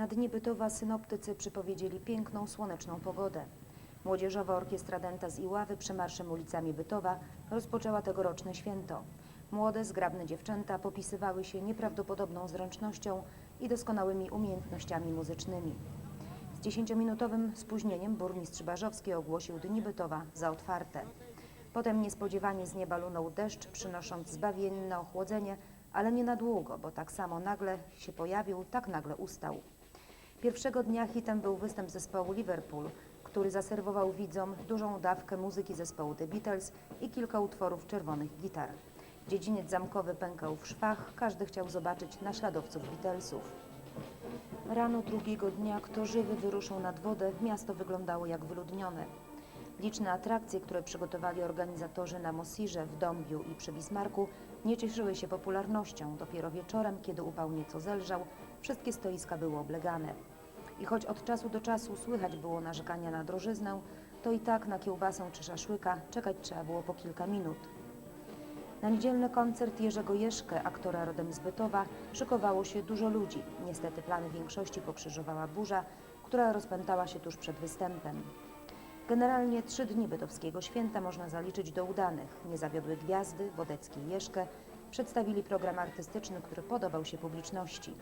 Na dni Bytowa synoptycy przypowiedzieli piękną, słoneczną pogodę. Młodzieżowa Orkiestra Denta z Iławy przemarszem ulicami Bytowa rozpoczęła tegoroczne święto. Młode, zgrabne dziewczęta popisywały się nieprawdopodobną zręcznością i doskonałymi umiejętnościami muzycznymi. Z dziesięciominutowym spóźnieniem burmistrz Barzowski ogłosił Dni Bytowa za otwarte. Potem niespodziewanie z nieba lunął deszcz, przynosząc zbawienne ochłodzenie, ale nie na długo, bo tak samo nagle się pojawił, tak nagle ustał. Pierwszego dnia hitem był występ zespołu Liverpool, który zaserwował widzom dużą dawkę muzyki zespołu The Beatles i kilka utworów czerwonych gitar. Dziedziniec zamkowy pękał w szwach, każdy chciał zobaczyć naśladowców Beatlesów. Rano drugiego dnia, kto żywy wyruszył nad wodę, miasto wyglądało jak wyludnione. Liczne atrakcje, które przygotowali organizatorzy na Mosirze, w Dąbiu i przy Bismarku, nie cieszyły się popularnością. Dopiero wieczorem, kiedy upał nieco zelżał, wszystkie stoiska były oblegane. I choć od czasu do czasu słychać było narzekania na drożyznę, to i tak na kiełbasę czy szaszłyka czekać trzeba było po kilka minut. Na niedzielny koncert Jerzego Jeszkę, aktora rodem z Bytowa, szykowało się dużo ludzi. Niestety plany większości pokrzyżowała burza, która rozpętała się tuż przed występem. Generalnie trzy dni bytowskiego święta można zaliczyć do udanych. Nie zawiodły gwiazdy, Wodecki i Jeszkę przedstawili program artystyczny, który podobał się publiczności.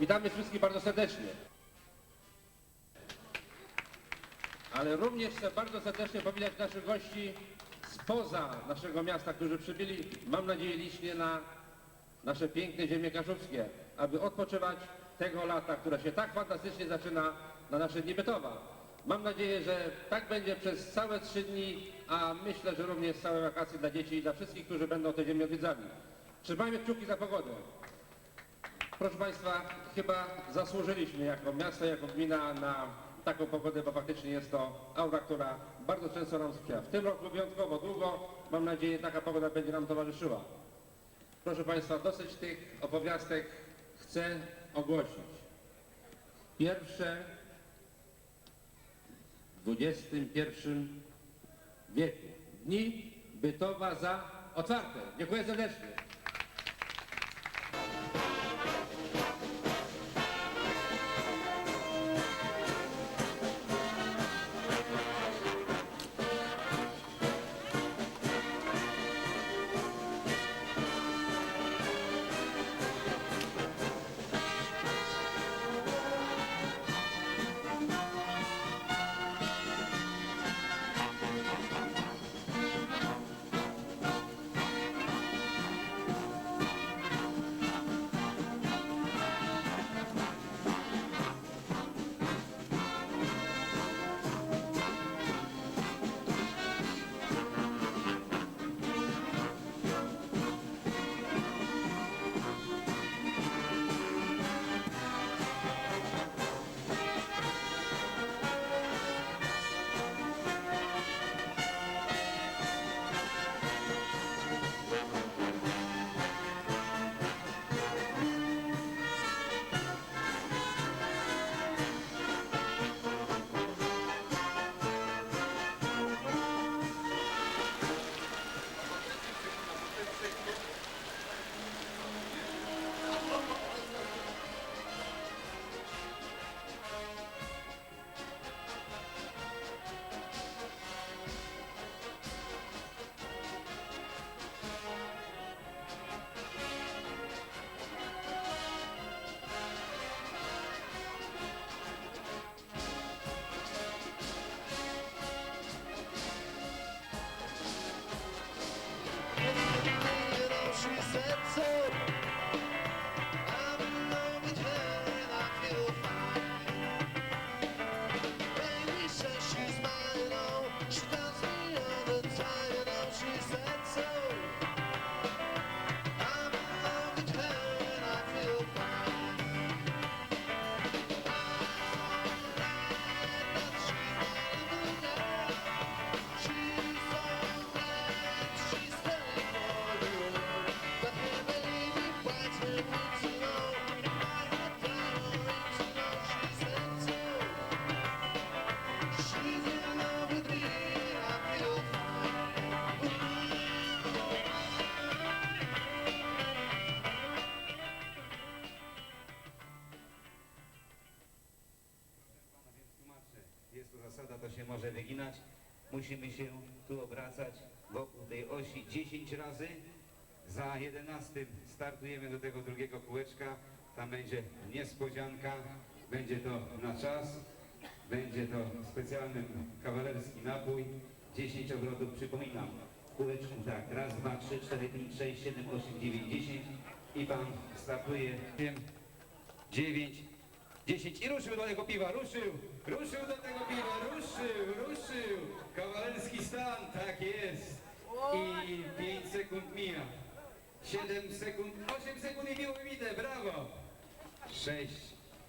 Witamy wszystkich bardzo serdecznie. Ale również chcę bardzo serdecznie powitać naszych gości spoza naszego miasta, którzy przybyli, mam nadzieję, licznie na nasze piękne ziemie kaszubskie, aby odpoczywać tego lata, które się tak fantastycznie zaczyna na nasze dni Bytowa. Mam nadzieję, że tak będzie przez całe trzy dni, a myślę, że również całe wakacje dla dzieci i dla wszystkich, którzy będą te ziemię odwiedzali. Trzymajmy kciuki za pogodę. Proszę Państwa, chyba zasłużyliśmy jako miasto, jako gmina na taką pogodę, bo faktycznie jest to aura, która bardzo często nam sprzyja. W tym roku wyjątkowo długo, mam nadzieję, taka pogoda będzie nam towarzyszyła. Proszę Państwa, dosyć tych opowiastek chcę ogłosić. Pierwsze w XXI wieku dni Bytowa za otwarte. Dziękuję serdecznie. Musimy się tu obracać wokół tej osi 10 razy. Za 11 startujemy do tego drugiego kółeczka. Tam będzie niespodzianka. Będzie to na czas. Będzie to specjalny kawalerski napój. 10 obrotów, przypominam. Kółeczku tak, raz, dwa, trzy, cztery, pięć, sześć, siedem, osiem, dziewięć, dziesięć. I pan startuje. 9, 10 i ruszył do tego piwa, ruszył, ruszył do tego piwa, ruszył, ruszył. Kawalerski stan, tak jest. I 5 sekund mija. 7 sekund, 8 sekund i miło wybite, brawo. 6,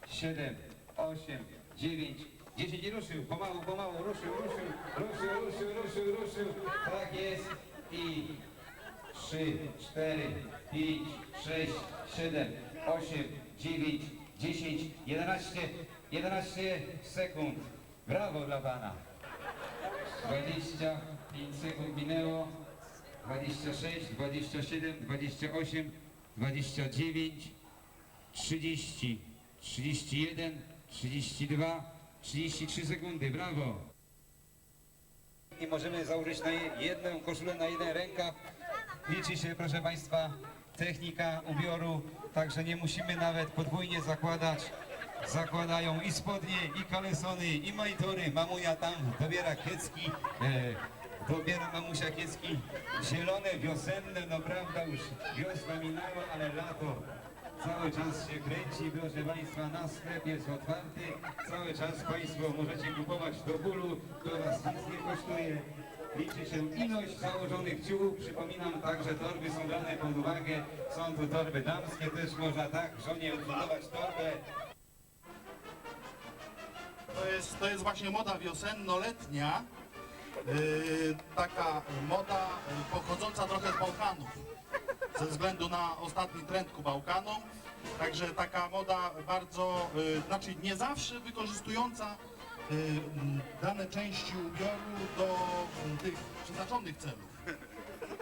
7, 8, 9, 10 i ruszył, pomału, pomału, ruszył, ruszył, ruszył, ruszył, ruszył, ruszył. Tak jest. I 3, 4, 5, 6, 7, 8, 9, 10, 11, 11 sekund. Brawo dla Pana. 25 sekund minęło. 26, 27, 28, 29, 30, 31, 32, 33 sekundy. Brawo. I możemy założyć na jedną koszulę na jeden rękaw. Liczy się, proszę Państwa, technika ubioru, także nie musimy nawet podwójnie zakładać. Zakładają i spodnie, i kalesony, i majtory. Mamunia tam dobiera kiecki, e, dobiera mamusia kiecki zielone, wiosenne, no prawda, już wiosna minęła, ale lato cały czas się kręci, proszę Państwa, na sklep jest otwarty, cały czas Państwo możecie kupować do bólu, to Was nic nie kosztuje. Liczy się ilość założonych ciuchów, przypominam także torby są brane pod uwagę, są tu torby damskie, też można tak żonie odbudować torbę. To jest, to jest właśnie moda wiosenno-letnia. Yy, taka moda pochodząca trochę z Bałkanów. Ze względu na ostatni trend ku Bałkanom. Także taka moda bardzo, yy, znaczy nie zawsze wykorzystująca dane części ubioru do mm, tych przeznaczonych celów.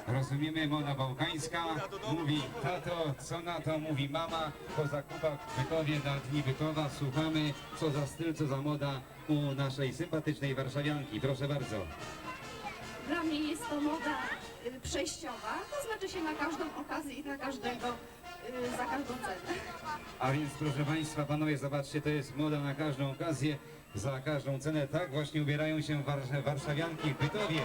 Rozumiemy, moda bałkańska, mówi tato, co na to mówi mama, po zakupach w Bytowie na dni Bytowa słuchamy, co za styl, co za moda u naszej sympatycznej warszawianki. Proszę bardzo. Dla mnie jest to moda y, przejściowa, to znaczy się na każdą okazję i na każdego, y, za każdą cenę. A więc proszę Państwa, panowie, zobaczcie, to jest moda na każdą okazję, za każdą cenę. Tak właśnie ubierają się warsz- warszawianki w Bytowie.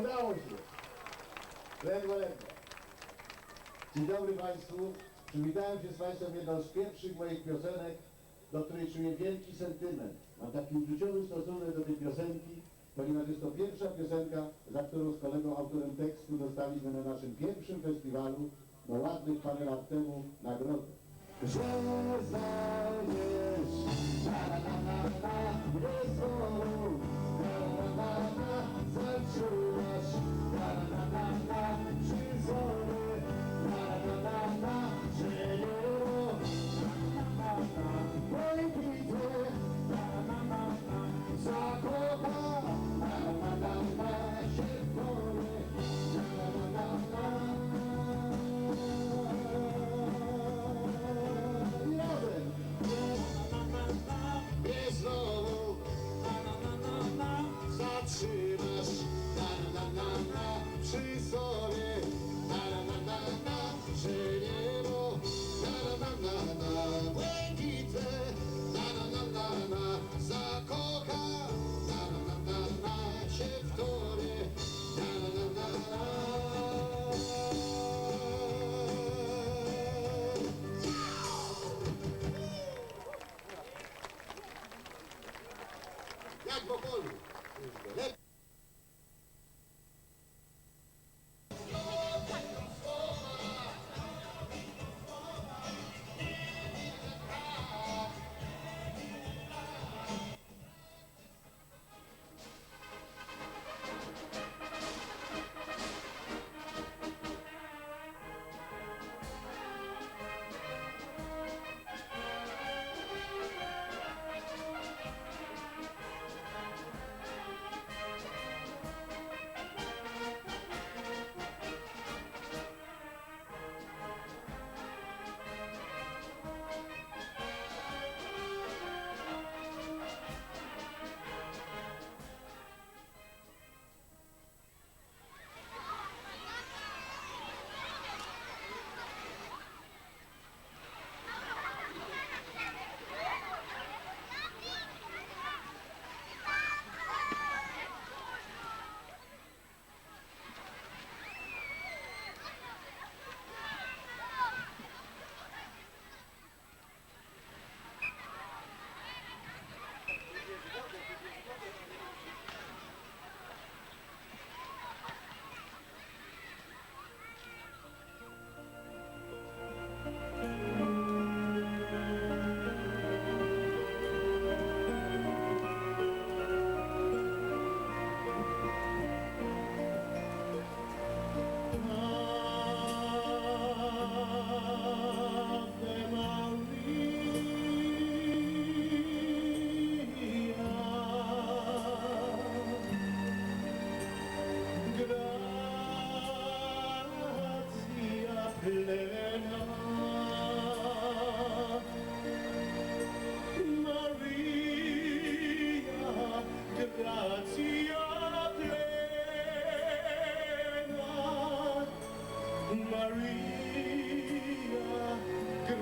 Udało się. Ledwo, ledwo. Dzień dobry Państwu. Przywitałem się z Państwem jedną z pierwszych moich piosenek, do której czuję wielki sentyment. Mam taki uczuciowy stosunek do tej piosenki, ponieważ jest to pierwsza piosenka, za którą z kolegą autorem tekstu dostaliśmy na naszym pierwszym festiwalu, no ładnych parę lat temu, nagrodę. She's all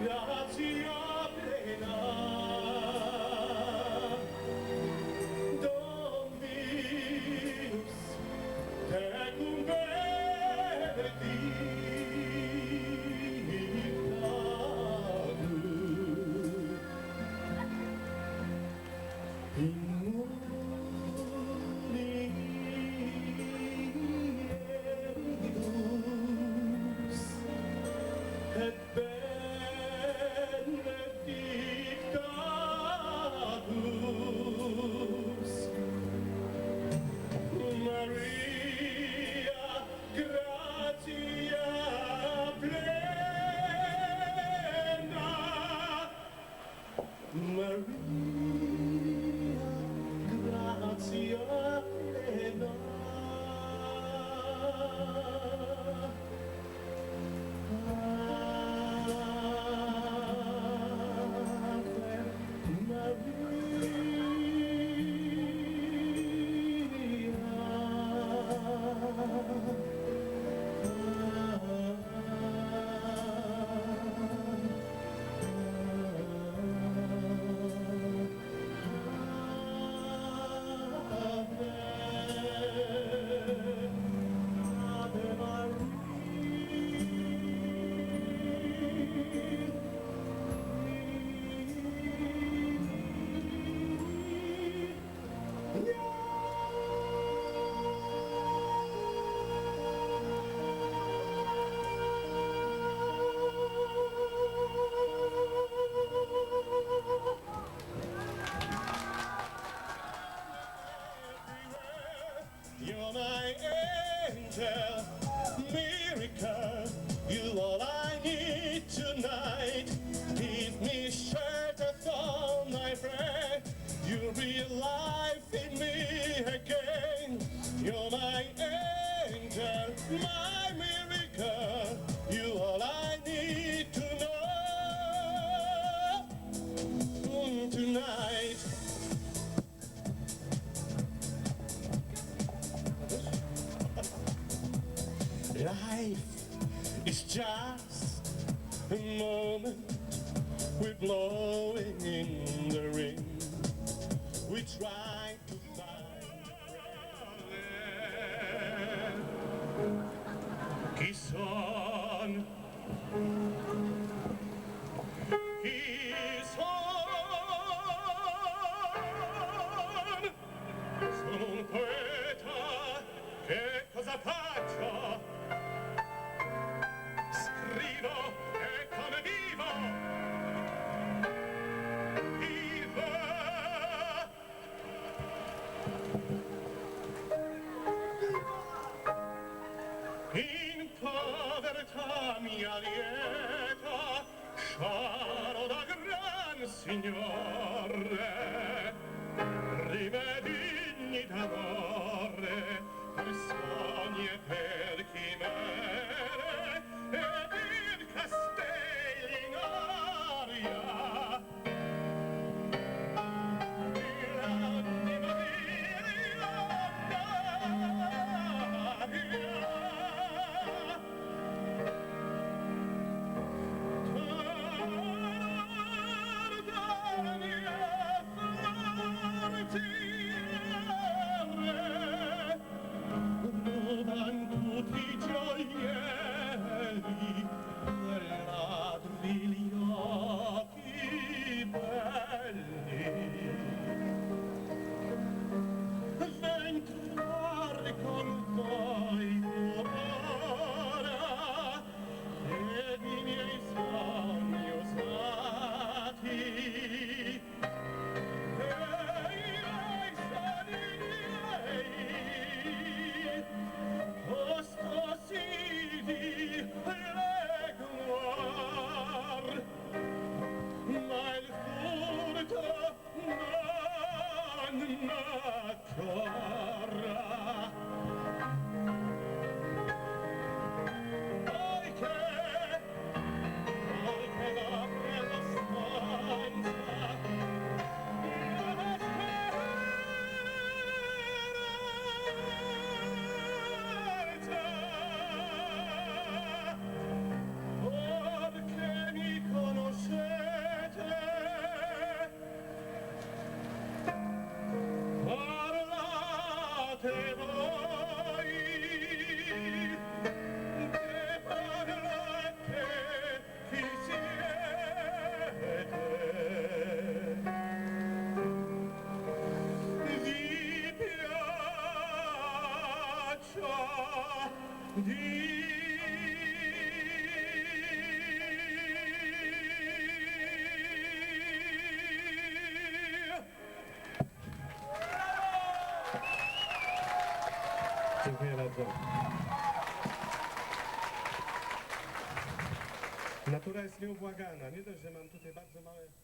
Grazie. Kisan. Kisan. Dziękuję bardzo. Natura jest nieubłagana. Nie dość, że mam tutaj bardzo małe...